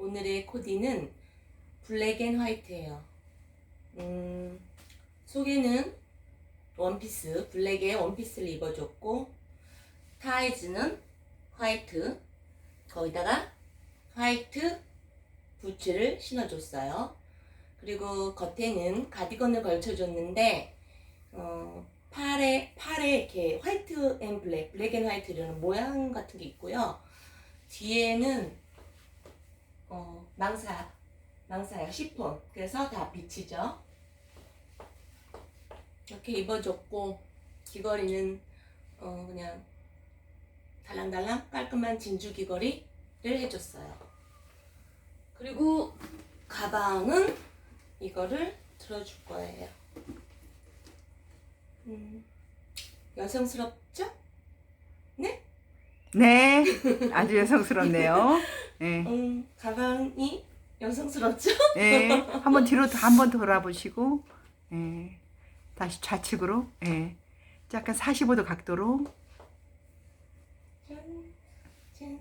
오늘의 코디는 블랙 앤 화이트예요. 음, 속에는 원피스, 블랙의 원피스를 입어줬고 타이즈는 화이트, 거기다가 화이트 부츠를 신어줬어요. 그리고 겉에는 가디건을 걸쳐줬는데 어, 팔에 팔에 이렇게 화이트 앤 블랙, 블랙 앤 화이트 이런 모양 같은 게 있고요. 뒤에는 어, 망사, 망사야 시폰. 그래서 다 비치죠. 이렇게 입어줬고 귀걸이는 어, 그냥 달랑달랑 깔끔한 진주 귀걸이를 해줬어요. 그리고 가방은 이거를 들어줄 거예요. 음, 여성스럽죠? 네, 아주 여성스럽네요. 예, 음, 가방이 여성스럽죠? 예, 한번 뒤로 한번 돌아보시고, 예, 다시 좌측으로, 예, 약간 45도 각도로, 짠, 짠.